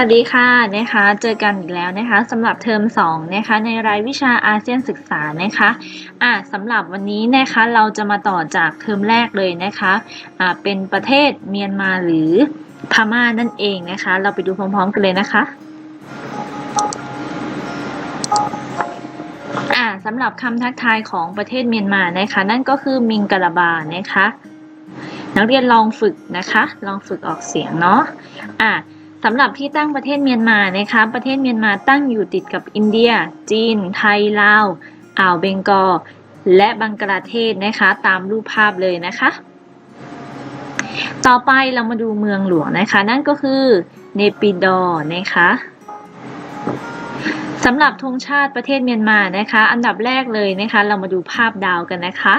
วัสดีค่ะนะคะเจอกันอีกแล้วนะคะสำหรับเทอม2นะคะในรายวิชาอาเซียนศึกษานะคะอ่าสำหรับวันนี้นะคะเราจะมาต่อจากเทอมแรกเลยนะคะอ่าเป็นประเทศเมียนมาหรือพม่านั่นเองนะคะ เราไปดูพร้อมๆกันเลยนะคะอ่าสำหรับคำทักทายของประเทศเมียนมานะคะ นั่นก็คือมิงกะลาบานะคะ นักเรียนลองฝึกนะคะ ลองฝึกออกเสียงเนาะอ่า สำหรับที่ตั้งประเทศเมียนมานะคะประเทศเมียนมาตั้งอยู่ติดกับอินเดีย จีน ไทย ลาว อ่าวเบงกอล และบังกลาเทศนะคะตามรูปภาพเลยนะคะ ต่อไปเรามาดูเมืองหลวงนะคะ นั่นก็คือเนปิดอร์นะคะสำหรับธงชาติประเทศเมียนมานะคะ อันดับแรกเลยนะคะ เรามาดูภาพดาวกันนะคะ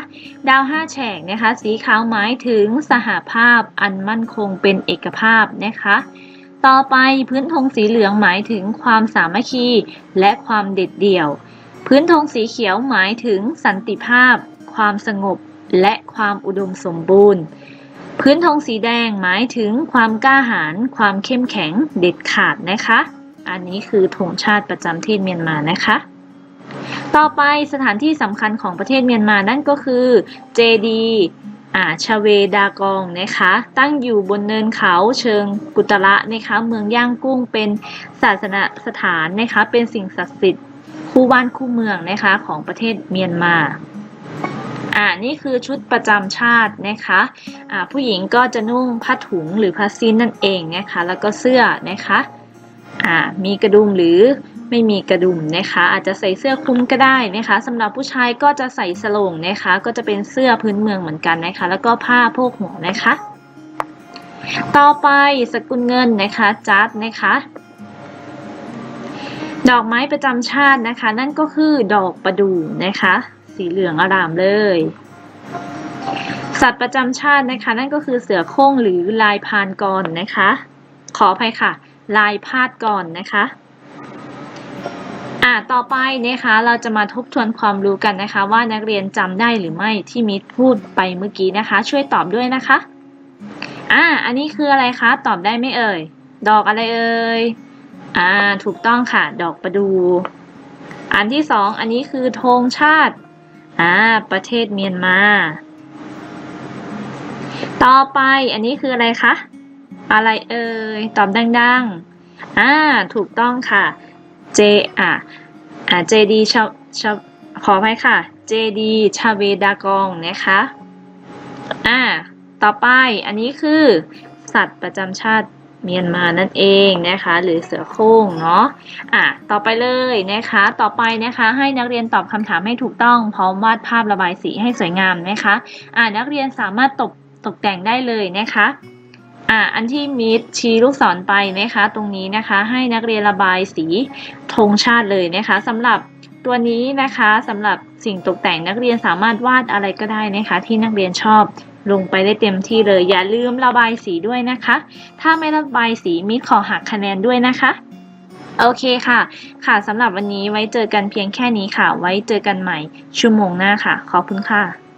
ดาวห้าแฉกนะคะ สีขาวหมายถึงสหภาพอันมั่นคงเป็นเอกภาพนะคะ ต่อไปพื้นธงสีเหลืองหมายถึงความสามัคคี และความเด็ดเดี่ยว พื้นธงสีเขียวหมายถึงสันติภาพ ความสงบ และความอุดมสมบูรณ์ พื้นธงสีแดงหมายถึงความกล้าหาญความเข้มแข็งเด็ดขาดนะคะ อันนี้คือธงชาติประจำที่เมียนมานะคะต่อไปสถานที่สำคัญของประเทศเมียนมานั่นก็คือเจดี อ่าชาเวดากองนะคะ ตั้งอยู่บนเนินเขาเชิงกุตระนะคะ เมืองย่างกุ้งเป็นศาสนสถานนะคะ เป็นสิ่งศักดิ์สิทธิ์คู่บ้านคู่เมืองนะคะของประเทศเมียนมาอ่านี่คือชุดประจำชาตินะคะอ่าผู้หญิงก็จะนุ่งผ้าถุงหรือผ้าสิ้นนั่นเองนะคะ แล้วก็เสื้อนะคะอ่ามีกระดุมหรือ ไม่มีกระดุมนะคะ อาจจะใส่เสื้อคลุมก็ได้นะคะสำหรับผู้ชายก็จะใส่สโลงนะคะ ก็จะเป็นเสื้อพื้นเมืองเหมือนกันนะคะ แล้วก็ผ้าโพกหัวนะคะ ต่อไปสกุลเงินนะคะจัดนะคะดอกไม้ประจำชาตินะคะ นั่นก็คือดอกประดู่นะคะ สีเหลืองอารามเลย สัตว์ประจำชาตินะคะ นั่นก็คือเสือโคร่งหรือลายพานกรนะคะ ขออภัยค่ะ ลายพาดกรนะคะ อ่าต่อไปนะคะเราจะมาทบทวนความรู้กันนะคะ ว่านักเรียนจำได้หรือไม่ที่มิตรพูดไปเมื่อกี้นะคะ ช่วยตอบด้วยนะคะอ่าอันนี้คืออะไรคะตอบได้ไหมเอ่ย ดอกอะไรเอ่ยอ่าถูกต้องค่ะ ดอกประดู อันที่สองอันนี้คือธงชาติอ่าประเทศเมียนมา ต่อไปอันนี้คืออะไรคะอะไรเอ่ยตอบดังๆอ่าถูกต้องค่ะ J อะอ่า JD ชาชาขออภัยค่ะ JD ชาเวดากองนะคะอ่าต่อไปอันนี้คือสัตว์ประจำชาติเมียนมานั่นเองนะคะ หรือเสือโคร่งเนาะอะต่อไปเลยนะคะ ต่อไปนะคะ ให้นักเรียนตอบคำถามให้ถูกต้อง พร้อมวาดภาพระบายสีให้สวยงามนะคะ อ่านักเรียนสามารถตกตกแต่งได้เลยนะคะ อ่าอันที่มิดชี้ลูกศรไปนะคะ ตรงนี้นะคะ ให้นักเรียนระบายสีธงชาติเลยนะคะสำหรับตัวนี้นะคะสำหรับสิ่งตกแต่งนักเรียนสามารถวาดอะไรก็ได้นะคะ ที่นักเรียนชอบลงไปได้เต็มที่เลย อย่าลืมระบายสีด้วยนะคะ ถ้าไม่ระบายสีมิดขอหักคะแนนด้วยนะคะโอเคค่ะ ค่ะสำหรับวันนี้ไว้เจอกันเพียงแค่นี้ค่ะ ไว้เจอกันใหม่ชั่วโมงหน้าค่ะ ขอบคุณค่ะ